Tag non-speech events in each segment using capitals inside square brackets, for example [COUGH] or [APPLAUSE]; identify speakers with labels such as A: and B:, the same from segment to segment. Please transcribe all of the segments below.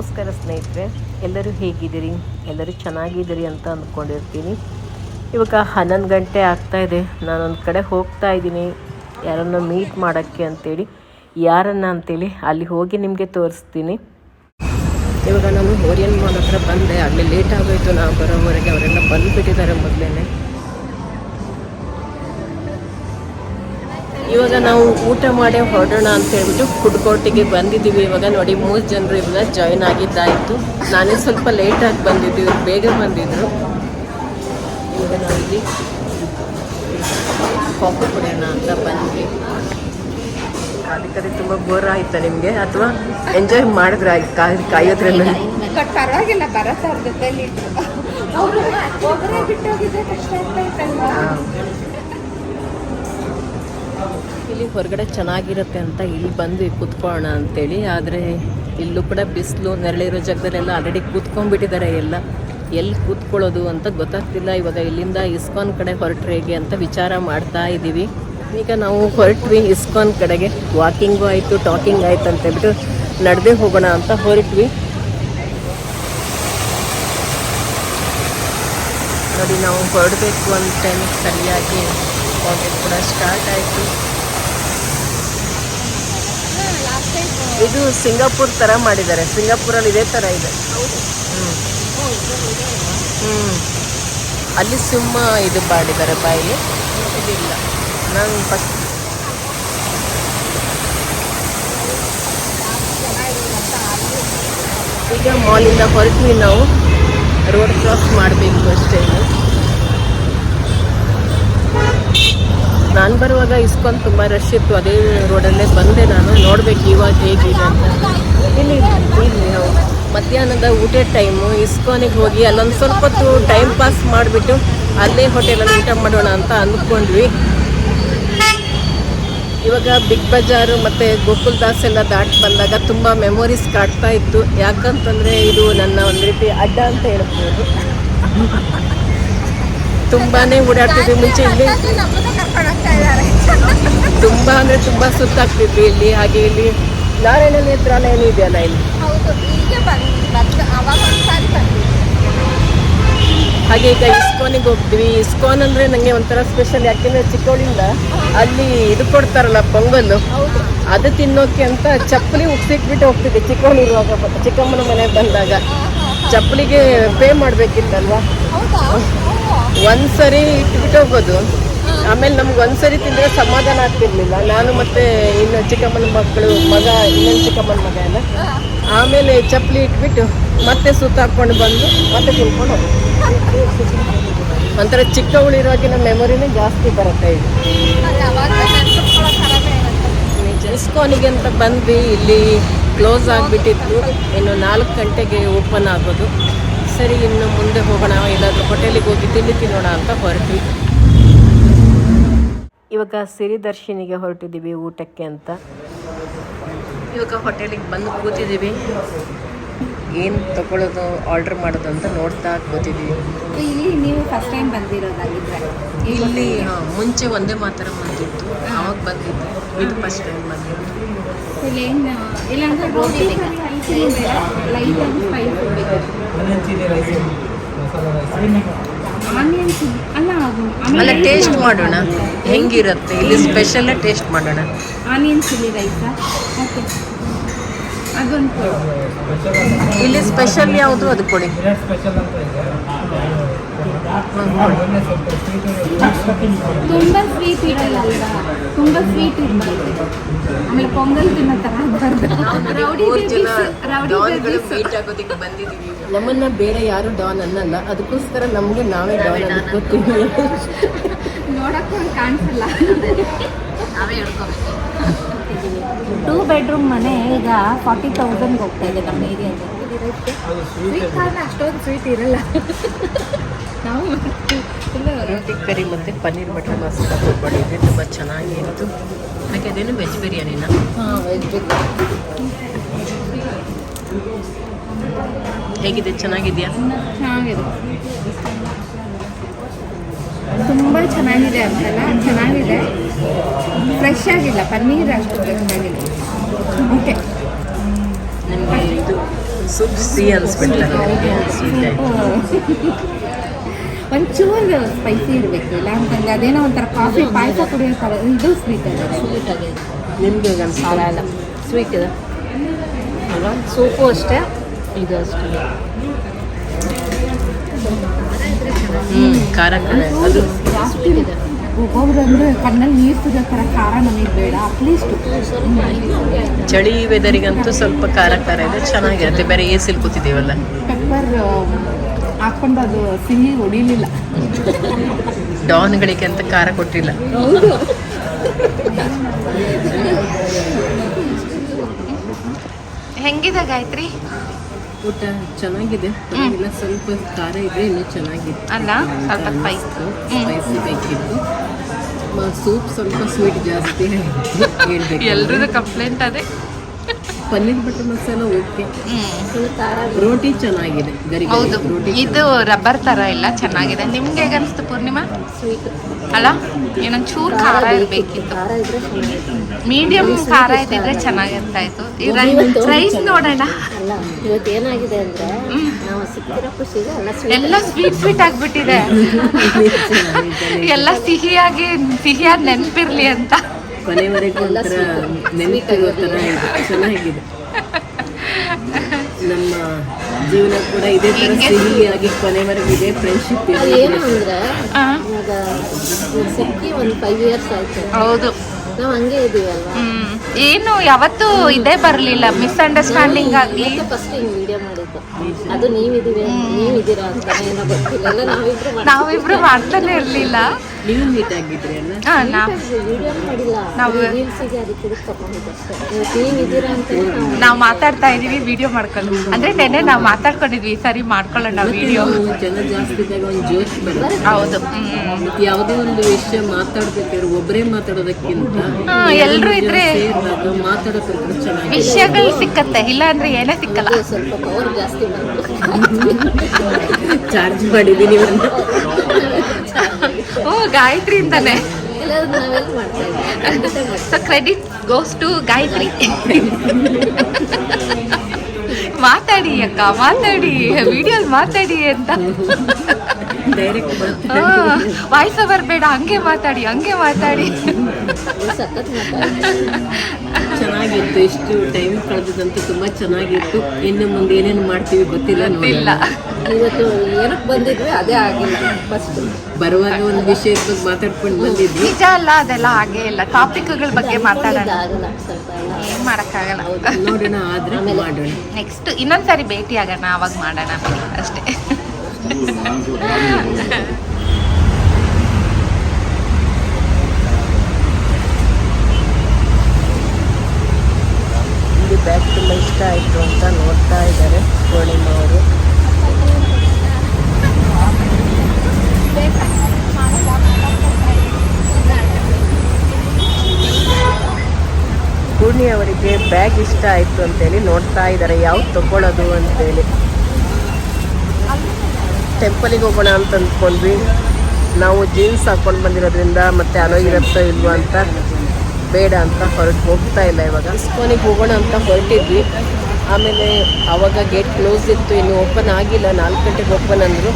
A: ನಮಸ್ಕಾರ ಸ್ನೇಹಿತರೆ, ಎಲ್ಲರೂ ಹೇಗಿದ್ದೀರಿ? ಎಲ್ಲರೂ ಚೆನ್ನಾಗಿದ್ದೀರಿ ಅಂತ ಅಂದ್ಕೊಂಡಿರ್ತೀನಿ. ಇವಾಗ ಹನ್ನೊಂದು ಗಂಟೆ ಆಗ್ತಾ ಇದೆ. ನಾನೊಂದು ಕಡೆ ಹೋಗ್ತಾ ಇದ್ದೀನಿ. ಯಾರನ್ನ ಮೀಟ್ ಮಾಡೋಕ್ಕೆ ಅಂತೇಳಿ. ಯಾರನ್ನ ಅಂತೇಳಿ ಅಲ್ಲಿ ಹೋಗಿ ನಿಮಗೆ ತೋರಿಸ್ತೀನಿ. ಇವಾಗ ನಾನು ಓರಿಯನ್ ಮಾಲ್ ಹತ್ರ ಬಂದೆ. ಅಲ್ಲಿ ಲೇಟ್ ಆಗೋಯ್ತು. ನಾವು ಬರೋವರೆಗೆ ಅವರೆಲ್ಲ ಬಂದುಬಿಟ್ಟಿದ್ದಾರೆ ಮೊದಲೇ ಇವಾಗ ನಾವು ಊಟ ಮಾಡೇ ಹೊರಡೋಣ ಅಂತ ಹೇಳ್ಬಿಟ್ಟು ಫುಡ್ ಕೋರ್ಟಿಗೆ ಬಂದಿದ್ದೀವಿ. ಇವಾಗ ನೋಡಿ ಮೂರು ಜನರು ಇವಾಗ ಜಾಯಿನ್ ಆಗಿದ್ದಾಯಿತು. ನಾನೇ ಸ್ವಲ್ಪ ಲೇಟಾಗಿ ಬಂದಿದ್ದೀವಿ ಇವ್ರು ಬೇಗ ಬಂದಿದ್ರು. ಇವಾಗ ನಾವಿಲ್ಲಿ ಕಾಫಿ ಕುಡಿಯೋಣ ಅಂತ ಬಂದ್ವಿ. ಅದಕ್ಕೆ ತುಂಬ ಬೋರ್ ಆಯ್ತಾ ನಿಮಗೆ? ಅಥವಾ ಎಂಜಾಯ್ ಮಾಡಿದ್ರೆ ಕಾಯೋದ್ರಲ್ಲ?
B: ಬಟ್ ಪರವಾಗಿಲ್ಲ ಬರತ್ತ ಅವ್ರ ಜೊತೆಲಿ ಅವರು ಒಬ್ಬರೇ ಬಿಟ್ಟೋಗಿದ್ರೆ ಕಷ್ಟ ಆಗ್ತಾ ಇತ್ತಲ್ವಾ?
A: ಇಲ್ಲಿ ಹೊರಗಡೆ ಚೆನ್ನಾಗಿರುತ್ತೆ ಅಂತ ಇಲ್ಲಿ ಬಂದು ಕೂತ್ಕೊಳ್ಳೋಣ ಅಂತೇಳಿ. ಆದರೆ ಇಲ್ಲೂ ಕೂಡ ಬಿಸಿಲು, ನೆರಳಿರೋ ಜಾಗದಲ್ಲೆಲ್ಲ ಆಲ್ರೆಡಿ ಕೂತ್ಕೊಂಡ್ಬಿಟ್ಟಿದ್ದಾರೆ ಎಲ್ಲ. ಎಲ್ಲಿ ಕೂತ್ಕೊಳ್ಳೋದು ಅಂತ ಗೊತ್ತಾಗ್ತಿಲ್ಲ. ಇವಾಗ ಇಲ್ಲಿಂದ ಇಸ್ಕಾನ್ ಕಡೆ ಹೊರಟ್ರೆ ಹೇಗೆ ಅಂತ ವಿಚಾರ ಮಾಡ್ತಾ ಇದ್ದೀವಿ. ಈಗ ನಾವು ಹೊರಟ್ವಿ ಇಸ್ಕಾನ್ ಕಡೆಗೆ. ವಾಕಿಂಗು ಆಯಿತು ಟಾಕಿಂಗ್ ಆಯಿತು ಅಂತ ಹೇಳ್ಬಿಟ್ಟು ನಡೆದೇ ಹೋಗೋಣ ಅಂತ ಹೊರಟ್ವಿ. ನೋಡಿ, ನಾವು ಹೊರಡಬೇಕು ಅಂತ ಸರಿಯಾಗಿ. ಹೋಗಿ ಕೂಡ ಸ್ಟಾರ್ಟ್ ಆಯಿತು
B: ಲಾಸ್ಟ್ ಟೈಮ್
A: ಇದು ಸಿಂಗಾಪುರ್ ತರ ಮಾಡಿದ್ದಾರೆ. ಸಿಂಗಾಪುರಲ್ಲಿ ಇದೇ ತರ ಇದೆ. ಹ್ಞೂ ಅಲ್ಲಿ ಸಿಂಹ ಇದು ಮಾಡಿದ್ದಾರೆ ಬಾಯಿ ಇದಿಲ್ಲ. ನಾನು ಫಸ್ಟ್ ಈಗ ಮಾಲಿಂದ ಹೊರಟ್ವಿ ನಾವು. ರೋಡ್ ಕ್ರಾಸ್ ಮಾಡಬೇಕು ಅಷ್ಟೇ. ನಾನು ಬರುವಾಗ ಇಸ್ಕೊಂಡು ತುಂಬ ರಶ್ ಇತ್ತು. ಅದೇ ರೋಡಲ್ಲೇ ಬಂದೆ ನಾನು. ನೋಡಬೇಕು ಇವಾಗ ಹೇಗಿದೆ ಅಂತ. ಇಲ್ಲಿ ಇಲ್ಲಿ ನಾವು ಮಧ್ಯಾಹ್ನದ ಊಟದ ಟೈಮು ಇಸ್ಕೋನಿಗೆ ಹೋಗಿ ಅಲ್ಲೊಂದು ಸ್ವಲ್ಪ ಹೊತ್ತು ಟೈಮ್ ಪಾಸ್ ಮಾಡಿಬಿಟ್ಟು ಅಲ್ಲೇ ಹೋಟೆಲಲ್ಲಿ ಊಟ ಮಾಡೋಣ ಅಂತ ಅಂದ್ಕೊಂಡ್ವಿ. ಇವಾಗ ಬಿಗ್ ಬಜಾರು ಮತ್ತು ಗೋಕುಲ್ ದಾಸ್ ಎಲ್ಲ ದಾಟಿ ಬಂದಾಗ ತುಂಬ ಮೆಮೊರೀಸ್ ಕಾಡ್ತಾ ಇತ್ತು. ಯಾಕಂತಂದರೆ ಇದು ನನ್ನ ಒಂದು ರೀತಿ ಅಡ್ಡ ಅಂತ ಹೇಳ್ಬೋದು. ತುಂಬಾನೇ ಓಡಾಡ್ತಿದ್ವಿ. ಮುಂಚೆ ಇಲ್ಲಿ ತುಂಬಾ ಅಂದ್ರೆ ತುಂಬಾ ಸುತ್ತಾಗ್ತಿದ್ವಿ ಇಲ್ಲಿ. ಹಾಗೆ ಇಲ್ಲಿ ನಾರಾಯಣ ನೇತ್ರಾಲಯ ಇದೆಯಲ್ಲ ಇಲ್ಲಿ? ಹಾಗೆ ಈಗ ಇಸ್ಕಾನಿಗೆ ಹೋಗ್ತೀವಿ ಇಸ್ಕಾನ್ ಅಂದ್ರೆ ನಂಗೆ ಒಂಥರ ಸ್ಪೆಷಲ್ ಯಾಕೆಂದ್ರೆ ಚಿಕ್ಕೋಳಿಂದ ಅಲ್ಲಿ ಇದು ಕೊಡ್ತಾರಲ್ಲ ಪೊಂಗಲ್ಲು. ಅದು ತಿನ್ನೋಕೆ ಅಂತ ಚಪ್ಪಲಿ ಉಪ್ಸಿಟ್ಬಿಟ್ಟು ಹೋಗ್ತಿದ್ದೆ ಚಿಕ್ಕವಳಿರುವಾಗ ಚಿಕ್ಕಮ್ಮನ ಮನೆಗೆ ಬಂದಾಗ. ಚಪ್ಪಲಿಗೆ ಪೇ ಮಾಡ್ಬೇಕಿತ್ತಲ್ವಾ? ಒಂದ್ಸರಿ ಇಟ್ಬಿಟ್ಟು ಹೋಗೋದು. ಆಮೇಲೆ ನಮ್ಗೆ ಒಂದ್ಸರಿ ತಿಂದ್ರೆ ಸಮಾಧಾನ ಆಗ್ತಿರ್ಲಿಲ್ಲ. ನಾನು ಮತ್ತೆ ಇನ್ನು ಚಿಕ್ಕಮ್ಮನ ಮಕ್ಕಳು, ಮಗ, ಇನ್ನೊಂದು ಚಿಕ್ಕಮ್ಮನ ಮಗ ಎಲ್ಲ ಆಮೇಲೆ ಚಪ್ಪಲಿ ಇಟ್ಬಿಟ್ಟು ಮತ್ತೆ ಸುತ್ತ ಹಾಕೊಂಡು ಬಂದು ಮತ್ತೆ ತಿಳ್ಕೊಂಡು ಹೋಗೋದು. ಒಂಥರ ನಮ್ಮ ಮೆಮೊರಿನೇ ಜಾಸ್ತಿ ಬರುತ್ತೆ ಇದು. ಇಸ್ಕಾನಿಗೆ ಅಂತ ಬಂದ್ವಿ. ಇಲ್ಲಿ ಕ್ಲೋಸ್ ಆಗಿಬಿಟ್ಟಿತ್ತು. ಇನ್ನು ನಾಲ್ಕು ಗಂಟೆಗೆ ಓಪನ್ ಆಗೋದು. ಸರಿ ಇನ್ನು ಮುಂದೆ ಹೋಗೋಣ. ಎಲ್ಲಾದ್ರೂ ಹೋಟೆಲಿಗೆ ಹೋಗಿ ತಿಂಡಿ ತಿನ್ನೋಣ ಅಂತ ಹೊರಟ್ವಿ. ಇವಾಗ ಸಿರಿದರ್ಶಿನಿಗೆ ಹೊರಟಿದ್ದೀವಿ ಊಟಕ್ಕೆ ಅಂತ. ಇವಾಗ ಹೋಟೆಲಿಗೆ ಬಂದು ಕೂತಿದ್ದೀವಿ. ಏನು ತಗೊಳ್ಳೋದು ಆರ್ಡರ್ ಮಾಡೋದು ಅಂತ ನೋಡ್ತಾ ಕೂತಿದ್ದೀವಿ.
B: ಇಲ್ಲಿ ನೀವು ಫಸ್ಟ್ ಟೈಮ್ ಬಂದಿರೋದಾಗಿದ್ರೆ
A: ಇಲ್ಲಿ ಹಾ, ಮುಂಚೆ ಒಂದೇ ಮಾತ್ರ ಬಂದಿತ್ತು. ಅವಾಗ ಬಂದಿದ್ದೆ. ಇದು ಫಸ್ಟ್ ಟೈಮ್ ಬಂದಿದ್ದು.
B: ಇಲ್ಲಾಂದ್ರೆ ಲೈಟ್ ಆಗಿ ಆನಿಯನ್ ಚಿಲ್ಲಿ ಅಲ್ಲ ಅದು
A: ಅಲ್ಲ ಟೇಸ್ಟ್ ಮಾಡೋಣ. ಹೆಂಗಿರುತ್ತೆ? ಇಲ್ಲಿ ಸ್ಪೆಷಲ್ ಟೇಸ್ಟ್ ಮಾಡೋಣ.
B: ಆನಿಯನ್ ಚಿಲ್ಲಿ ರೈಸಾ ಓಕೆ ಅದೊಂದು ಕೊಡು.
A: ಇಲ್ಲಿ ಸ್ಪೆಷಲ್ ಯಾವುದು? ಅದು ಕೊಡಿ.
B: ತುಂಬ ಸ್ವೀಟ್ ಇರಲ್ಲ ಅಲ್ವಾ ತುಂಬ ಸ್ವೀಟ್ ಇರಬಾರ್ದು ಆಮೇಲೆ ಪೊಂಗಲ್ ತಿನ್ನೋ ತರ ರೌಡಿ ರೌಡಿ
A: ಬಂದಿದ್ದೀವಿ ನಮ್ಮನ್ನ ಬೇರೆ ಯಾರು ಡಾನ್ ಅನ್ನಲ್ಲ. ಅದಕ್ಕೋಸ್ಕರ ನಮಗೆ ನಾವೇ ಡಾನ್ ಅನ್ಕೋತೀವಿ
B: ನೋಡಕ್ಕೂ ಹಂಗೆ ಕಾಣಿಸಲ್ಲ. ಟೂ ಬೆಡ್ರೂಮ್ ಮನೆ ಈಗ ಫಾರ್ಟಿ ತೌಸಂಡ್ಗೆ ಹೋಗ್ತಾ ಇದೆ ನಮ್ಮ ಏರಿಯಾದಲ್ಲಿ ಸ್ವೀಟ್ ಕಾರ್ನ ಅಷ್ಟೊಂದು ಸ್ವೀಟ್ ಇರಲ್ಲ. ನಾವು
A: ರೊಟ್ಟಿ ಕರಿ ಮತ್ತು ಪನ್ನೀರ್ ಬಟರ್ ಮಸಾಲ ಇದೆ ತುಂಬ ಚೆನ್ನಾಗಿತ್ತು ಹಾಗೆ ಅದೇನು ವೆಜ್ ಬಿರಿಯಾನಿನ?
B: ಹಾಂ ವೆಜ್ ಬಿರಿಯಾನಿ.
A: ಹೇಗಿದೆ? ಚೆನ್ನಾಗಿದೆಯಾ?
B: ಚೆನ್ನಾಗಿದೆ. ತುಂಬ ಚೆನ್ನಾಗಿದೆ ಅಂತಲ್ಲ ಚೆನ್ನಾಗಿದೆ. ಫ್ರೆಶ್ ಆಗಿಲ್ಲ ಪನ್ನೀರ್ ಅಷ್ಟು ಚೆನ್ನಾಗಿದೆ ಓಕೆ
A: ನಿಮಗೆ ಇದು ಸೂಪ್ ಸಿಹಿ ಅನ್ಸ್ಬಿಟ್ಟ
C: ಒಂಚೂರು ಸ್ಪೈಸಿ ಇರಬೇಕು. ಇಲ್ಲ ಅಂತಂದ್ರೆ ಅದೇನೋ ಒಂಥರ ಕಾಫಿ ಪಾಯಸ ಕುಡಿಯೋ ಥರ ಇದು ಸ್ವೀಟ್ ಅದ ಸ್ವೀಟ್ ಆಗಿದೆ.
A: ನಿಮ್ಗೆ
C: ಸಾಲ ಎಲ್ಲ? ಸ್ವೀಟ್ ಇದೆ? ಅಲ್ವಾ? ಸೂಪು ಅಷ್ಟೇ? ಇದು ಅಷ್ಟೇ.
A: ಹ್ಞೂ ಖಾರ ಅದು
C: ಜಾಸ್ತಿ ಇದೆ. ಒಬ್ಬೊಬ್ರು ಅಂದ್ರೆ ಕಣ್ಣಲ್ಲಿ ನೀರು ಸುರಿಯೋ ಥರ ಖಾರ ನಮಗೆ ಬೇಡ ಅಟ್ಲೀಸ್ಟ್
A: ಚಳಿ ವೆದರಿಗಂತೂ ಸ್ವಲ್ಪ ಖಾರ ಖಾರ ಇದೆ. ಚೆನ್ನಾಗಿರುತ್ತೆ. ಬೇರೆ ಎ ಸಿಲ್ ಕೂತಿದ್ದೀವಲ್ಲ?
C: ಪೆಪ್ಪರ್ ಹಾಕೊಂಡು ಅದು ಸಿಹಿ ಹೊಡಿಲಿಲ್ಲ.
A: ಡಾನ್ಗಳಿಗೆ ಅಂತ ಖಾರ ಕೊಟ್ಟಿಲ್ಲ.
B: ಹೆಂಗಿದೆ ಗಾಯತ್ರಿ?
A: ಊಟ ಚೆನ್ನಾಗಿದೆ. ಇಲ್ಲ ಸ್ವಲ್ಪ ಖಾರ ಇದ್ರೆ ಇನ್ನೂ ಚೆನ್ನಾಗಿತ್ತು.
B: ಅಲ್ಲ ಸ್ವಲ್ಪ ಸ್ಪೈಸ್
A: ಸ್ಪೈಸಿ ಬೇಕಿತ್ತು. ಸೂಪ್ ಸ್ವಲ್ಪ ಸ್ವೀಟ್ ಜಾಸ್ತಿ ಎಲ್ರದ
B: ಎಲ್ರದ್ದು ಕಂಪ್ಲೇಂಟ್ ಅದೇ.
A: ಪನ್ನೀರ್ ಬಟರ್ ಮಸಾಲ ಓಕೆ ರೋಟಿ ಚೆನ್ನಾಗಿದೆ
B: ಹೌದು. ಇದು ರಬ್ಬರ್ ತರ ಇಲ್ಲ ಚೆನ್ನಾಗಿದೆ. ನಿಮ್ಗೆ ಹೇಗೆ ಅನಿಸ್ತು ಪೂರ್ಣಿಮಾ? ಅಲ್ಲ ಏನೊಂದ್ ಚೂರ್ ಖಾರ ಇರ್ಬೇಕಿತ್ತು. ಮೀಡಿಯಂ ಖಾರ ಇದ್ದಿದ್ರೆ ಚೆನ್ನಾಗಿರ್ತಾ ಇತ್ತು ರೈಸ್ ನೋಡೋಣ.
C: ಏನಾಗಿದೆ ಅಂದ್ರೆ ಎಲ್ಲ ಸ್ವೀಟ್
B: ಸ್ವೀಟ್ ಆಗ್ಬಿಟ್ಟಿದೆ. [LAUGHS] ಎಲ್ಲ ಸಿಹಿಯಾಗಿ ಸಿಹಿಯಾಗಿ ನೆನಪಿರ್ಲಿ ಅಂತ.
A: ಕೊನೆವರೆಗೂ ಒಂಥರ ನೆನಪಿರೋ ಥರ ಇದೆ. ಚೆನ್ನಾಗಿದೆ. [LAUGHS] ನಮ್ಮ ಜೀವನ ಕೂಡ ಇದೇ ಥರ? ಸಿಹಿಯಾಗಿ ಕೊನೆವರೆಗೂ ಇದೆ ಫ್ರೆಂಡ್ಶಿಪ್
C: ಏನು ಅಂದ್ರೆ ಇವಾಗ ಸಿಕ್ಕಿ ಒಂದು ಫೈವ್ ಇಯರ್ಸ್ ಆಯಿತು.
B: ಹೌದು.
C: ನಾವು ಹಂಗೆ ಇದೀವಲ್ವಾ?
B: ಏನು ಯಾವತ್ತೂ ಇದೇ ಬರ್ಲಿಲ್ಲ ಮಿಸ್ಅಂಡರ್ಸ್ಟ್ಯಾಂಡಿಂಗ್ ಆಗಲಿ.
C: ಫಸ್ಟ್ ಹಿಂಗೆ ವಿಡಿಯೋ ಮಾಡಿದ್ದು. ಅದು ನೀವಿದೀವಿ ನೀವಿದ್ದೀರಾ ಅಂತ ಏನೋ ಗೊತ್ತಿಲ್ಲ. ನಾವಿಬ್ರು
B: ನಾವಿಬ್ರು ಮಾಡ್ತಾನೆ ಇರ್ಲಿಲ್ಲ.
A: ನೀವು ಮೀಟ್ ಆಗಿದ್ರಿ ಅಲ್ಲ
B: ನಾವ್
C: ವಿಡಿಯೋ ಮಾಡಿಲ್ಲ?
B: ನಾವು ಮಾತಾಡ್ತಾ ಇದೀವಿ ವಿಡಿಯೋ ಮಾಡ್ಕೊಂಡು. ಅಂದ್ರೆ ನೆನ್ನೆ ನಾವು ಮಾತಾಡ್ಕೊಂಡಿದ್ವಿ ಸರಿ ಮಾಡ್ಕೊಳ್ಳೋಣ ವಿಡಿಯೋ
A: ಜನ ಜಾಸ್ತಿ ಇದ್ದಾಗ ಒಂದು ಜೋಶ್ ಬರುತ್ತೆ
B: ಹೌದು.
A: ಯಾವುದೇ ಒಂದು ವಿಷಯ ಮಾತಾಡ್ಬೇಕಾದ್ರೆ ಒಬ್ಬರೇ ಮಾತಾಡೋದಕ್ಕಿಂತ
B: ಎಲ್ಲರೂ ಎಲ್ರೂ ಇದ್ರೆ
A: ಚೆನ್ನಾಗಿ
B: ವಿಷಯಗಳು ಸಿಕ್ಕತ್ತೆ ಇಲ್ಲ ಅಂದ್ರೆ ಏನೇ ಸಿಕ್ಕಲ್ಲ.
C: ಸ್ವಲ್ಪ ಪವರ್ ಜಾಸ್ತಿ
A: ಚಾರ್ಜ್ ಮಾಡಿದೀನಿ ಒಂದು
B: ಓ ಗಾಯತ್ರಿ ಅಂತಾನೆ. So credit goes to Gayatri. ಮಾತಾಡಿ ಅಕ್ಕ ಮಾತಾಡಿ ವಿಡಿಯೋಸ್ ಮಾತಾಡಿ ಅಂತ.
A: ಡೈರೆಕ್ಟ್
B: ವಾಯ್ಸ್ ಓವರ್ ಬೇಡ ಹಂಗೆ ಮಾತಾಡಿ ಹಂಗೆ ಮಾತಾಡಿ.
A: ಚೆನ್ನಾಗಿತ್ತು ಎಷ್ಟು ಟೈಮ್ ಕಳೆದಂತೂ ತುಂಬಾ ಚೆನ್ನಾಗಿತ್ತು. ಇನ್ನು ಮುಂದೆ ಏನೇನು ಮಾಡ್ತೀವಿ ಗೊತ್ತಿಲ್ಲ ನೋಡಿಲ್ಲ
C: ಇವತ್ತು ಏನಕ್ಕೆ ಬಂದಿದ್ವಿ ಅದೇ ಆಗಿಲ್ಲ ಫಸ್ಟ್
A: ಬರುವಾಗ ಒಂದು ವಿಷಯದ ಬಗ್ಗೆ ಮಾತಾಡ್ಕೊಂಡು ಬಂದಿದ್ವಿ.
B: ನಿಜ ಅಲ್ಲ ಅದೆಲ್ಲ ಹಾಗೆ ಇಲ್ಲ. ಟಾಪಿಕ್ಗಳ ಬಗ್ಗೆ ಮಾತಾಡೋಣ. ಏನು ಮಾಡೋಕ್ಕಾಗಲ್ಲ.
A: ನೋಡೋಣ ಆದ್ರೆ ಮಾಡೋಣ.
B: ನೆಕ್ಸ್ಟ್ ಇನ್ನೊಂದ್ಸರಿ ಭೇಟಿ ಆಗೋಣ ಅವಾಗ ಮಾಡೋಣ ಬಿಡಿ ಅಷ್ಟೇ.
A: ಇಲ್ಲಿ ಬ್ಯಾಗ್ ತುಂಬ ಇಷ್ಟ ಆಯಿತು ಅಂತ ನೋಡ್ತಾ ಇದ್ದಾರೆ ಪೂರ್ಣಿಮಾ ಅವರು ಪೂರ್ಣಿ ಅವರಿಗೆ ಬ್ಯಾಗ್ ಇಷ್ಟ ಆಯಿತು ಅಂತೇಳಿ ನೋಡ್ತಾ ಇದ್ದಾರೆ. ಯಾವ್ದು ತಗೊಳ್ಳೋದು ಅಂತೇಳಿ. ಟೆಂಪಲಿಗೆ ಹೋಗೋಣ ಅಂತ ಅಂದ್ಕೊಂಡ್ವಿ. ನಾವು ಜೀನ್ಸ್ ಹಾಕೊಂಡು ಬಂದಿರೋದ್ರಿಂದ ಮತ್ತೆ ಅಲೋ ಇರುತ್ತೋ ಇಲ್ವೋ ಅಂತ ಬೇಡ ಅಂತ ಹೊರಟು ಹೋಗ್ತಾ ಇಲ್ಲ ಇವಾಗ. ಇಸ್ಕೋನಿಗೆ ಹೋಗೋಣ ಅಂತ ಹೊರಟಿದ್ವಿ. ಆಮೇಲೆ ಆವಾಗ ಗೇಟ್ ಕ್ಲೋಸ್ ಇತ್ತು. ಇನ್ನು ಓಪನ್ ಆಗಿಲ್ಲ. ನಾಲ್ಕು ಗಂಟೆಗೆ ಓಪನ್ ಅಂದರು.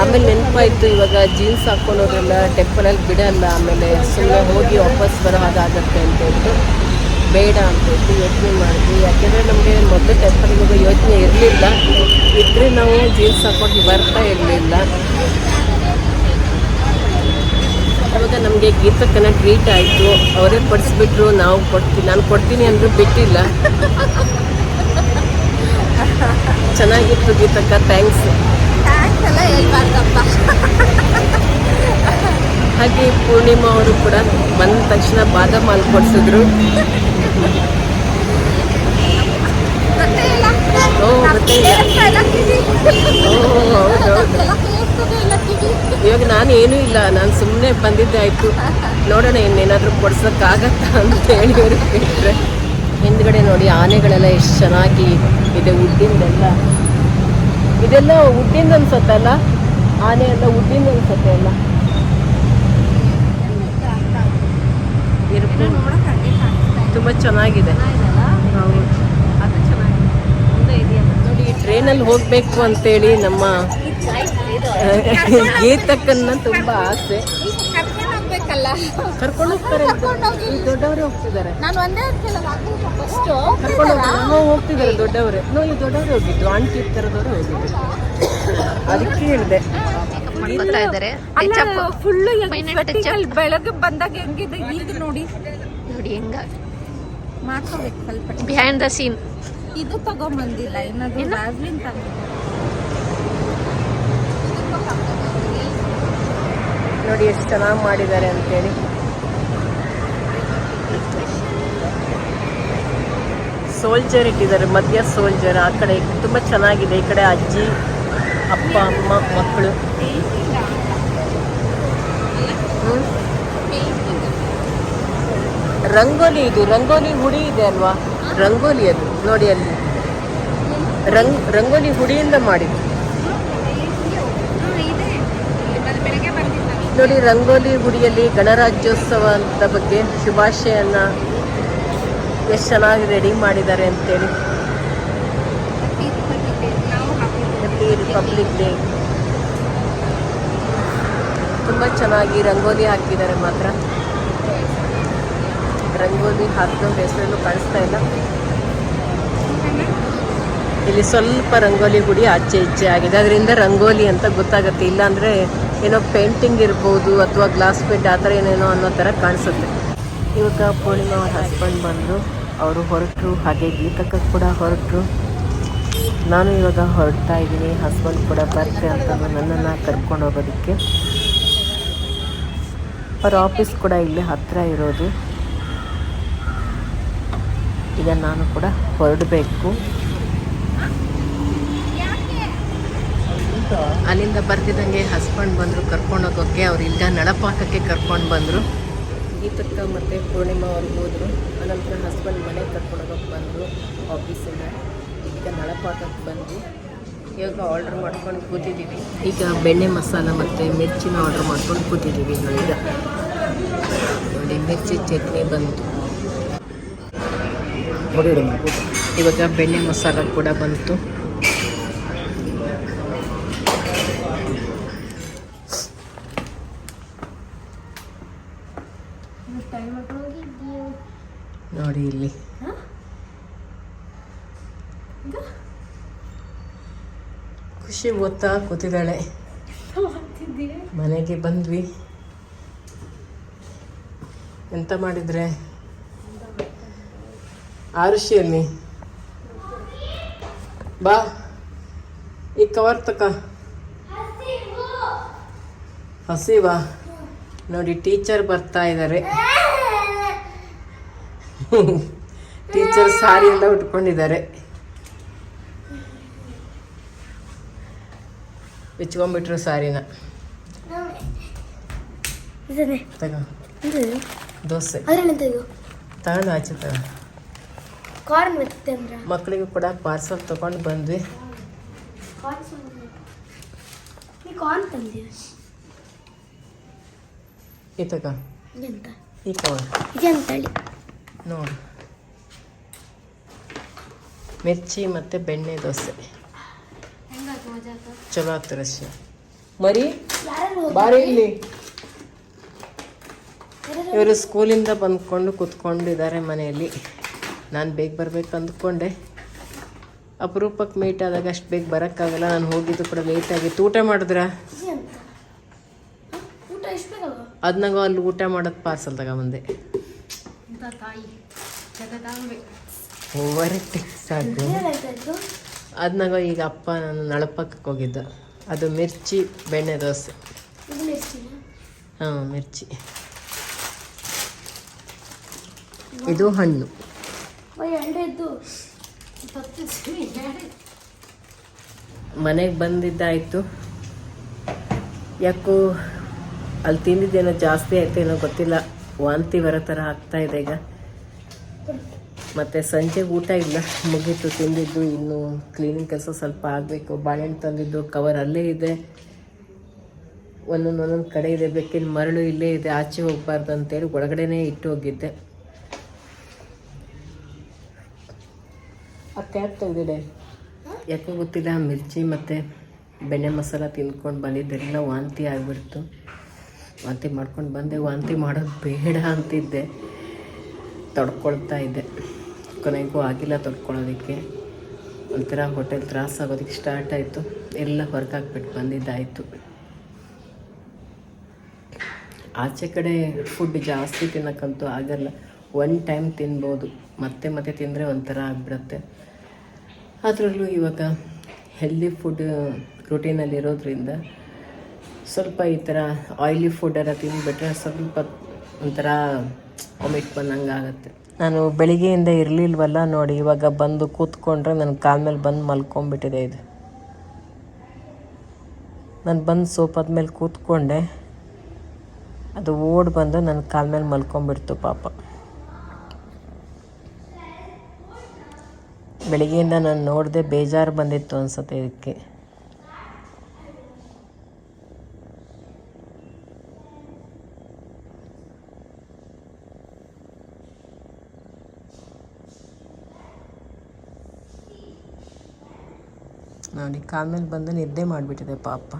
A: ಆಮೇಲೆ ನೆನಪಾಯಿತು, ಇವಾಗ ಜೀನ್ಸ್ ಹಾಕ್ಕೊಳೋದ್ರಿಂದ ಟೆಂಪಲಲ್ಲಿ ಬಿಡಲ್ಲ, ಆಮೇಲೆ ಸುಮ್ಮನೆ ಹೋಗಿ ವಾಪಸ್ ಬರೋ ಹಾಗಾಗತ್ತೆ ಅಂತ ಹೇಳ್ಬಿಟ್ಟು ಬೇಡ ಅಂತ ಹೇಳ್ಬಿಟ್ಟು ಯೋಚನೆ ಮಾಡಿದ್ವಿ. ಯಾಕೆಂದರೆ ನಮಗೆ ಮೊದಲು ಟೆಂಪಲ್ಗೆ ಹೋಗೋ ಯೋಚನೆ ಇರಲಿಲ್ಲ. ಇದ್ದರೆ ನಾವು ಜೀನ್ಸ್ ಹಾಕೊಂಡು ಬರ್ತಾ ಇರಲಿಲ್ಲ. ಅವಾಗ ನಮಗೆ ಗೀತಕ್ಕನ ಟ್ರೀಟ್ ಆಯಿತು. ಅವರೇ ಕೊಡಿಸ್ಬಿಟ್ರು, ನಾವು ಕೊಡ್ತೀನಿ ನಾನು ಕೊಡ್ತೀನಿ ಅಂದರೂ ಬಿಟ್ಟಿಲ್ಲ. ಚೆನ್ನಾಗಿತ್ತು ಗೀತಕ್ಕ ಥ್ಯಾಂಕ್ಸ್
C: ಎಲ್ಲ ಹೇಳ್ಬಾರ್ದಪ್ಪ.
A: ಹಾಗೆ ಪೂರ್ಣಿಮಾ ಅವರು ಕೂಡ ಬಂದ ತಕ್ಷಣ ಬಾದಾಮ್ ಹಾಲು ಕೊಡಿಸಿದ್ರು. ಇವಾಗ ನಾನು ಏನೂ ಇಲ್ಲ ನಾನು ಸುಮ್ಮನೆ ಬಂದಿದ್ದೆ ಆಯಿತು. ನೋಡೋಣ ಇನ್ನೇನಾದರೂ ಕೊಡ್ಸೋಕ್ಕಾಗತ್ತಾ ಅಂತ ಹೇಳಿ ಬಿಟ್ಟರೆ ಹಿಂದ್ಗಡೆ ನೋಡಿ ಆನೆಗಳೆಲ್ಲ ಎಷ್ಟು ಚೆನ್ನಾಗಿ ಇದೆ ಉಡ್ಡಿಂದೆಲ್ಲ ಇದೆಲ್ಲ ಉಡ್ಡಿಂದ ಅನ್ಸತ್ತಲ್ಲ ಆನೆ ಎಲ್ಲ ಉಡ್ಡಿಂದ ಅನ್ಸತ್ತೆ ಅಲ್ಲ? ತುಂಬಾ ಚೆನ್ನಾಗಿದೆ. ನೋಡಿ ಟ್ರೈನಲ್ಲಿ ಹೋಗಬೇಕು ಅಂತೇಳಿ ನಮ್ಮ ಗೀತಕ್ಕನ್ನ ತುಂಬ ಆಸೆ.
B: ಹೋಗ್ಬೇಕಲ್ಲ
A: ಕರ್ಕೊಂಡು ಹೋಗ್ತಾರೆ ದೊಡ್ಡವರೇ ಹೋಗ್ತಿದ್ದಾರೆ.
B: ನಾನು ಒಂದೇ ಫಸ್ಟ್
A: ಕರ್ಕೊಂಡು ಹೋಗ್ತಾರೆ. ಹೋಗ್ತಿದ್ದಾರೆ? ದೊಡ್ಡವರೇ. ನೋಡಿ ದೊಡ್ಡವರೇ ಹೋಗಿದ್ದು ಆಂಟಿ ಥರದವರು ಹೋಗಿದ್ದು ಅದಕ್ಕೆ ಹೇಳಿದೆ.
B: ಫುಲ್ಲು. ಬೆಳಗ್ಗೆ ಬಂದಾಗ ಹೆಂಗಿದೆ? ಈಗ ನೋಡಿ.
C: ನೋಡಿ ಹೆಂಗ?
B: ಮಾಡ್ಕೋಬೇಕು ಸ್ವಲ್ಪ.
C: ಬಿಹೈಂಡ್ ದ ಸೀನ್
B: ಇದು ತಗೊಂಬಂದಿಲ್ಲ. ಏನಾದ್ರು ವ್ಯಾಸ್ಲಿನ್ ತಂದಿಲ್ಲ
A: ನೋಡಿ ಎಷ್ಟು ಚೆನ್ನಾಗಿ ಮಾಡಿದ್ದಾರೆ ಅಂತೇಳಿ. ಸೋಲ್ಜರ್ ಇಟ್ಟಿದ್ದಾರೆ, ಮಧ್ಯ ಸೋಲ್ಜರ್ ಆ ಕಡೆ ತುಂಬ ಚೆನ್ನಾಗಿದೆ, ಈ ಕಡೆ ಅಜ್ಜಿ, ಅಪ್ಪ, ಅಮ್ಮ, ಮಕ್ಕಳು? ರಂಗೋಲಿ ಇದು, ರಂಗೋಲಿ ಹುಡಿ ಇದೆ ಅಲ್ವಾ? ರಂಗೋಲಿ ಅದು, ನೋಡಿ ಅಲ್ಲಿ. ರಂಗ್, ರಂಗೋಲಿ ಹುಡಿಯಿಂದ ಮಾಡಿದ್ದು. ನೋಡಿ, ರಂಗೋಲಿ ಗುಡಿಯಲ್ಲಿ ಗಣರಾಜ್ಯೋತ್ಸವ ಅಂತ ಬಗ್ಗೆ ಶುಭಾಶಯನ್ನ ಎಷ್ಟು ಚೆನ್ನಾಗಿ ರೆಡಿ ಮಾಡಿದ್ದಾರೆ ಅಂತೇಳಿ. ರಿಪಬ್ಲಿಕ್ ಡೇ ತುಂಬ ಚೆನ್ನಾಗಿ ರಂಗೋಲಿ ಹಾಕಿದ್ದಾರೆ ಮಾತ್ರ. ರಂಗೋಲಿ ಹಾಕಿದವ್ರ ಹೆಸರಲ್ಲೂ ಕಾಣಿಸ್ತಾ ಇಲ್ಲ. ಇಲ್ಲಿ ಸ್ವಲ್ಪ ರಂಗೋಲಿ ಗುಡಿ ಆಚೆ ಈಚೆ ಆಗಿದೆ. ಅದರಿಂದ ರಂಗೋಲಿ ಅಂತ ಗೊತ್ತಾಗುತ್ತೆ. ಇಲ್ಲಾಂದರೆ ಏನೋ ಪೇಂಟಿಂಗ್ ಇರ್ಬೋದು ಅಥವಾ ಗ್ಲಾಸ್ ಪೇಂಟ್ ಆ ಥರ ಏನೇನೋ ಅನ್ನೋ ಥರ ಕಾಣಿಸುತ್ತೆ. ಇವಾಗ ಪೂರ್ಣಿಮಾ ಅವ್ರ ಹಸ್ಬೆಂಡ್ ಬಂದರು ಅವರು ಹೊರಟರು, ಹಾಗೆ ಗೀತಕ್ಕ ಕೂಡ ಹೊರಟರು. ನಾನು ಇವಾಗ ಹೊರಡ್ತಾ ಇದ್ದೀನಿ ಹಸ್ಬೆಂಡ್ ಕೂಡ ಬರ್ತೆ ಅಂತ ನನ್ನನ್ನು ಕರ್ಕೊಂಡು ಹೋಗೋದಕ್ಕೆ. ಅವ್ರ ಆಫೀಸ್ ಕೂಡ ಇಲ್ಲಿ ಹತ್ತಿರ ಇರೋದು. ಈಗ ನಾನು ಕೂಡ ಹೊರಡಬೇಕು. ಅಲ್ಲಿಂದ ಬರ್ತಿದ್ದಂಗೆ ಹಸ್ಬೆಂಡ್ ಬಂದರು ಕರ್ಕೊಂಡು ಹೋಗೋಕ್ಕೆ ಅವ್ರು ಈಗ ನಳಪಾಕಕ್ಕೆ ಕರ್ಕೊಂಡು ಬಂದರು. ಗೀತಕ್ಕ ಮತ್ತು ಪೂರ್ಣಿಮಾ ಅವ್ರು ಹೋದರು. ಅನಂತರ ಹಸ್ಬೆಂಡ್ ಮನೆಗೆ ಕರ್ಕೊಂಡು ಹೋಗೋಕೆ ಬಂದರು ಆಫೀಸಿಂದ ಈಗ ನಳಪಾಕಕ್ಕೆ ಬಂದು ಇವಾಗ ಆರ್ಡ್ರ್ ಮಾಡ್ಕೊಂಡು ಕೂತಿದ್ದೀವಿ ಈಗ ಬೆಣ್ಣೆ ಮಸಾಲ ಮತ್ತು ಮಿರ್ಚಿನ ಆರ್ಡ್ರ್ ಮಾಡ್ಕೊಂಡು ಕೂತಿದ್ದೀವಿ ಈಗ ನೋಡಿ ಮಿರ್ಚಿ ಚಟ್ನಿ ಬಂತು. ಇವಾಗ ಬೆಣ್ಣೆ ಮಸಾಲ ಕೂಡ ಬಂತು ನೋಡಿ ಇಲ್ಲಿ ಖುಷಿ ಓದ್ತಾ ಕೂತಿದ್ದಾಳೆ. ಮನೆಗೆ ಬಂದ್ವಿ. ಎಂತ ಮಾಡಿದ್ರೆ? ಆರುಷಿಯಲ್ಲಿ ಬಾ. ಈ ಕವರ್ ತಕ. ಹಸಿವಾ? ನೋಡಿ ಟೀಚರ್ ಬರ್ತಾ ಇದ್ದಾರೆ. [LAUGHS] ಟೀಚರ್ ಸಾರಿ ಎಲ್ಲ ಉಟ್ಕೊಂಡಿದ್ದಾರೆ. ಬಿಚ್ಕೊಂಡ್ಬಿಟ್ರು ಸಾರಿನ ತಗೋ ದೋಸೆ ತಗೊಂಡು ಆಚೆ ತಗೋ
D: ಕಾರ್ನ್
A: ಮಕ್ಕಳಿಗೂ ಕೂಡ ಪಾರ್ಸಲ್ ತಗೊಂಡು ಬಂದ್ವಿ ಈ ತಗೋ ಈ ಕವರ್ ನೋಡು ಮಿರ್ಚಿ ಮತ್ತು ಬೆಣ್ಣೆ ದೋಸೆ ಚಲೋ ಆಗ್ತದೆ ರಶ್ಯ. ಮರಿ? ಬಾರಿ ಇಲ್ಲಿ ಇವರು ಸ್ಕೂಲಿಂದ ಬಂದ್ಕೊಂಡು ಕೂತ್ಕೊಂಡಿದ್ದಾರೆ ಮನೆಯಲ್ಲಿ. ನಾನು ಬೇಗ ಬರ್ಬೇಕು ಅಂದ್ಕೊಂಡೆ. ಅಪರೂಪಕ್ಕೆ ಮೀಟ್ ಆದಾಗ ಅಷ್ಟು ಬೇಗ ಬರೋಕ್ಕಾಗಲ್ಲ. ನಾನು ಹೋಗಿದ್ದು ಕೂಡ ಲೇಟ್ ಆಗಿತ್ತು. ಊಟ ಮಾಡಿದ್ರ? ಅದನ್ನಾಗ ಅಲ್ಲಿ ಊಟ ಮಾಡೋದು ಪಾರ್ಸಲ್ ತಗೊಂಬಂದೆ. ಓವರಟ್ಟಿ ಸಾಕು. ಅದನ್ನಾಗ ಈಗ ಅಪ್ಪ ನಾನು ನಳಪಕ್ಕಕ್ಕೆ ಹೋಗಿದ್ದ. ಅದು ಮಿರ್ಚಿ ಬೆಣ್ಣೆ ದೋಸೆ. ಹಾಂ ಮಿರ್ಚಿ. ಇದು ಹಣ್ಣು. ಮನೆಗೆ ಬಂದಿದ್ದಾಯಿತು. ಯಾಕೋ ಅಲ್ಲಿ ತಿಂದಿದ್ದೇನೋ ಜಾಸ್ತಿ ಆಯ್ತು ಏನೋ ಗೊತ್ತಿಲ್ಲ. ವಾಂತಿ ಬರೋ ಥರ ಆಗ್ತಾ ಇದೆ ಈಗ. ಮತ್ತು ಸಂಜೆ ಊಟ ಇಲ್ಲ ಮುಗೀತು ತಿಂದಿದ್ದು ಇನ್ನು ಕ್ಲೀನಿಂಗ್ ಕೆಲಸ ಸ್ವಲ್ಪ ಆಗಬೇಕು. ಬಾಳೆಹಣ್ಣು ತಂದಿದ್ದು ಕವರ್ ಅಲ್ಲೇ ಇದೆ. ಒಂದೊಂದು ಒಂದೊಂದು ಕಡೆ ಇದೆ ಬೇಕಿನ ಮರಳು ಇಲ್ಲೇ ಇದೆ. ಆಚೆ ಹೋಗಬಾರ್ದು ಅಂತೇಳಿ ಒಳಗಡೆನೇ ಇಟ್ಟು ಹೋಗಿದ್ದೆ. ಕ್ಯಾಪ್ ತೆಗೆದಿದೆ ಯಾಕೋ ಗೊತ್ತಿಲ್ಲ ಮಿರ್ಚಿ ಮತ್ತು ಬೆಣ್ಣೆ ಮಸಾಲ ತಿಂದ್ಕೊಂಡು ಬಂದಿದ್ದೆಲ್ಲ ವಾಂತಿ ಆಗಿಬಿಡ್ತು. ವಾಂತಿ ಮಾಡ್ಕೊಂಡು ಬಂದೆ. ವಾಂತಿ ಮಾಡೋದು ಬೇಡ ಅಂತಿದ್ದೆ. ತೊಡ್ಕೊಳ್ತಾ ಇದ್ದೆ. ಕೊನೆಗೂ ಆಗಿಲ್ಲ ತೊಳ್ಕೊಳ್ಳೋದಕ್ಕೆ ಒಂಥರ ಹೋಟೆಲ್ ತ್ರಾಸ ಆಗೋದಕ್ಕೆ ಸ್ಟಾರ್ಟ್ ಆಯಿತು. ಎಲ್ಲ ಹೊರಗಾಕ್ಬಿಟ್ಟು ಬಂದಿದ್ದಾಯಿತು. ಆಚೆ ಕಡೆ ಫುಡ್ ಜಾಸ್ತಿ ತಿನ್ನೋಕ್ಕಂತೂ ಆಗಲ್ಲ. ಒನ್ ಟೈಮ್ ತಿನ್ಬೋದು. ಮತ್ತೆ ಮತ್ತೆ ತಿಂದರೆ ಒಂಥರ ಆಗಿಬಿಡುತ್ತೆ. ಅದರಲ್ಲೂ ಇವಾಗ ಹೆಲ್ದಿ ಫುಡ್ ರುಟೀನಲ್ಲಿರೋದ್ರಿಂದ ಸ್ವಲ್ಪ ಈ ಥರ ಆಯ್ಲಿ ಫುಡ್ ಎಲ್ಲ ತಿಂದುಬಿಟ್ರೆ ಸ್ವಲ್ಪ ಒಂಥರ ವಾಮಿಟ್ ಬಂದಂಗೆ ಆಗುತ್ತೆ ನಾನು ಬೆಳಿಗ್ಗೆಯಿಂದ ಇರಲಿಲ್ವಲ್ಲ ನೋಡಿ, ಇವಾಗ ಬಂದು ಕೂತ್ಕೊಂಡ್ರೆ ನನ್ನ ಕಾಲ ಮೇಲೆ ಬಂದು ಮಲ್ಕೊಂಬಿಟ್ಟಿದೆ ಇದು. ನಾನು ಬಂದು ಸೋಫಾದ ಮೇಲೆ ಕೂತ್ಕೊಂಡೆ, ಅದು ಓಡ್ ಬಂದು ನನ್ನ ಕಾಲ ಮೇಲೆ ಮಲ್ಕೊಂಬಿಡ್ತು ಪಾಪ. ಬೆಳಿಗ್ಗೆಯಿಂದ ನಾನು ನೋಡಿದೆ ಬೇಜಾರು ಬಂದಿತ್ತು ಅನ್ಸುತ್ತೆ ಇದಕ್ಕೆ. ನೋಡಿ ಕಾಲ ಮೇಲೆ ಬಂದು ನಿದ್ದೆ ಮಾಡಿಬಿಟ್ಟಿದೆ ಪಾಪ.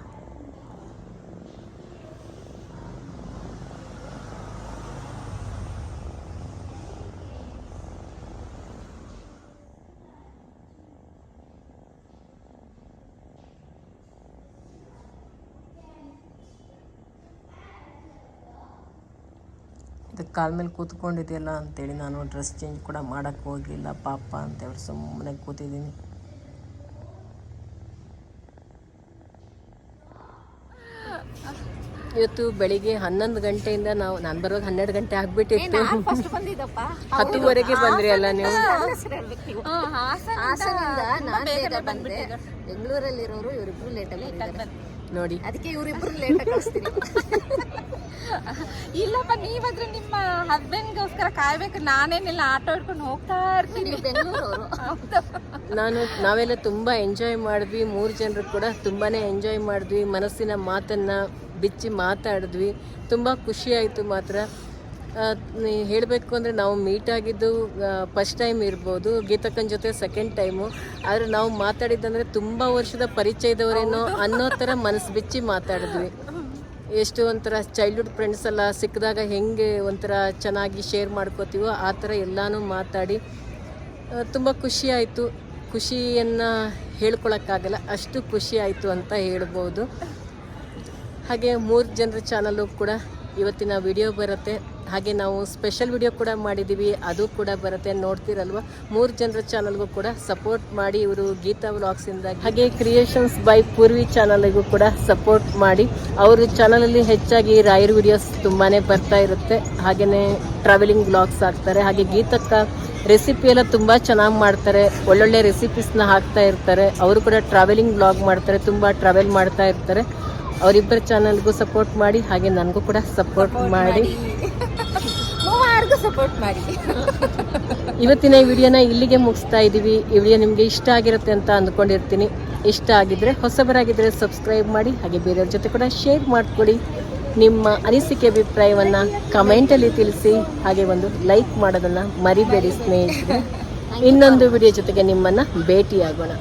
A: ಇದಕ್ಕೆ ಕಾಲ ಮೇಲೆ ಕೂತ್ಕೊಂಡಿದೆಯಲ್ಲ ಅಂತೇಳಿ ನಾನು ಡ್ರೆಸ್ ಚೇಂಜ್ ಕೂಡ ಮಾಡೋಕ್ಕೆ ಹೋಗಲಿಲ್ಲ ಪಾಪ ಅಂತೇಳಿ ಸುಮ್ಮನೆ ಕೂತಿದ್ದೀನಿ. ಇವತ್ತು ಬೆಳಿಗ್ಗೆ ಹನ್ನೊಂದು ಗಂಟೆಯಿಂದ ನಾವು ನಾನು ಬರುವಾಗ ಹನ್ನೆರಡು ಗಂಟೆ ಆಗ್ಬಿಟ್ಟಿತ್ತು. ಹತ್ತುವರೆಗೆ ಬಂದ್ರಿ ಅಲ್ಲ ನೀವು?
B: ಬೆಂಗಳೂರಲ್ಲಿರೋರು ಇವರಿಬ್ರು ಲೇಟಲ್ಲಿ
A: ನೋಡಿ.
B: ಅದಕ್ಕೆ ಇವರಿಬ್ರು ಲೇಟ್ ಕಳಿಸ್ತೀನಿ. [LAUGHS]
C: ಇಲ್ಲಪ್ಪ ನೀವಾದ್ರೆ ನಿಮ್ಮ ಹಸ್ಬೆಂಡ್ಗೋಸ್ಕರ ಕಾಯ್ಬೇಕು. ನಾನೇನಿಲ್ಲ ಆಟೋ ಹಿಡ್ಕೊಂಡು ಹೋಗ್ತಾ ಇರ್ತೀನಿ.
A: ನಾನು ನಾವೆಲ್ಲ ತುಂಬಾ ಎಂಜಾಯ್ ಮಾಡಿದ್ವಿ. ಮೂರು ಜನರು ಕೂಡ ತುಂಬಾನೇ ಎಂಜಾಯ್ ಮಾಡಿದ್ವಿ. ಮನಸ್ಸಿನ ಮಾತನ್ನು ಬಿಚ್ಚಿ ಮಾತಾಡಿದ್ವಿ. ತುಂಬ ಖುಷಿಯಾಯಿತು ಮಾತ್ರ. ಹೇಳಬೇಕು ಅಂದರೆ ನಾವು ಮೀಟ್ ಆಗಿದ್ದು ಫಸ್ಟ್ ಟೈಮ್ ಇರ್ಬೋದು ಗೀತಕ್ಕನ ಜೊತೆ ಸೆಕೆಂಡ್ ಟೈಮು ಆದರೆ ನಾವು ಮಾತಾಡಿದ್ದಂದರೆ ತುಂಬ ವರ್ಷದ ಪರಿಚಯದವರೇನೋ ಅನ್ನೋ ಥರ ಮನಸ್ಸು ಬಿಚ್ಚಿ ಮಾತಾಡಿದ್ವಿ. ಎಷ್ಟು ಒಂಥರ ಚೈಲ್ಡ್ಹುಡ್ ಫ್ರೆಂಡ್ಸ್ ಎಲ್ಲ ಸಿಕ್ಕಿದಾಗ ಹೆಂಗೆ ಒಂಥರ ಚೆನ್ನಾಗಿ ಶೇರ್ ಮಾಡ್ಕೋತೀವೋ ಆ ಥರ ಎಲ್ಲನೂ ಮಾತಾಡಿ ತುಂಬ ಖುಷಿಯಾಯಿತು ಖುಷಿಯನ್ನು ಹೇಳ್ಕೊಳಕ್ಕಾಗಲ್ಲ ಅಷ್ಟು ಖುಷಿ ಆಯಿತು ಅಂತ ಹೇಳ್ಬೋದು. ಹಾಗೆ ಮೂರು ಜನರ ಚಾನಲ್ಲು ಕೂಡ ಇವತ್ತಿನ ವಿಡಿಯೋ ಬರುತ್ತೆ. ಹಾಗೆ ನಾವು ಸ್ಪೆಷಲ್ ವಿಡಿಯೋ ಕೂಡ ಮಾಡಿದ್ದೀವಿ ಅದು ಕೂಡ ಬರುತ್ತೆ. ನೋಡ್ತೀರಲ್ವ? ಮೂರು ಜನರ ಚಾನಲ್ಗೂ ಕೂಡ ಸಪೋರ್ಟ್ ಮಾಡಿ ಇವರು ಗೀತಾ ವ್ಲಾಗ್ಸಿಂದ ಹಾಗೆ ಕ್ರಿಯೇಷನ್ಸ್ ಬೈ ಪೂರ್ವಿ ಚಾನಲ್ಗೂ ಕೂಡ ಸಪೋರ್ಟ್ ಮಾಡಿ. ಅವ್ರ ಚಾನಲಲ್ಲಿ ಹೆಚ್ಚಾಗಿ ರಾಯರ್ ವಿಡಿಯೋಸ್ ತುಂಬಾ ಬರ್ತಾ ಇರುತ್ತೆ. ಹಾಗೆಯೇ ಟ್ರಾವೆಲಿಂಗ್ ಬ್ಲಾಗ್ಸ್ ಹಾಕ್ತಾರೆ. ಹಾಗೆ ಗೀತಕ್ಕ ರೆಸಿಪಿ ಎಲ್ಲ ತುಂಬ ಚೆನ್ನಾಗಿ ಮಾಡ್ತಾರೆ. ಒಳ್ಳೊಳ್ಳೆ ರೆಸಿಪೀಸ್ನ ಹಾಕ್ತಾ ಇರ್ತಾರೆ. ಅವರು ಕೂಡ ಟ್ರಾವೆಲಿಂಗ್ ಬ್ಲಾಗ್ ಮಾಡ್ತಾರೆ. ತುಂಬ ಟ್ರಾವೆಲ್ ಮಾಡ್ತಾ ಇರ್ತಾರೆ. ಅವರಿಬ್ಬರ ಚಾನಲ್ಗೂ ಸಪೋರ್ಟ್ ಮಾಡಿ ಹಾಗೆ ನನಗೂ ಕೂಡ ಸಪೋರ್ಟ್ ಮಾಡಿ.
B: ಸಪೋರ್ಟ್ ಮಾಡಿ.
A: ಇವತ್ತಿನ ಈ ವಿಡಿಯೋನ ಇಲ್ಲಿಗೆ ಮುಗಿಸ್ತಾ ಇದ್ದೀವಿ ಈ ವಿಡಿಯೋ ನಿಮಗೆ ಇಷ್ಟ ಆಗಿರುತ್ತೆ ಅಂತ ಅಂದ್ಕೊಂಡಿರ್ತೀನಿ. ಇಷ್ಟ ಆಗಿದ್ರೆ ಹೊಸಬರಾಗಿದ್ದರೆ ಸಬ್ಸ್ಕ್ರೈಬ್ ಮಾಡಿ ಹಾಗೆ ಬೇರೆಯವ್ರ ಜೊತೆ ಕೂಡ ಶೇರ್ ಮಾಡಿಕೊಡಿ. ನಿಮ್ಮ ಅನಿಸಿಕೆ ಅಭಿಪ್ರಾಯವನ್ನು ಕಮೆಂಟಲ್ಲಿ ತಿಳಿಸಿ ಹಾಗೆ ಒಂದು ಲೈಕ್ ಮಾಡೋದನ್ನು ಮರಿಬೇಡಿ ಸ್ನೇಹಿತರೆ. ಇನ್ನೊಂದು ವಿಡಿಯೋ ಜೊತೆಗೆ ನಿಮ್ಮನ್ನು ಭೇಟಿಯಾಗೋಣ.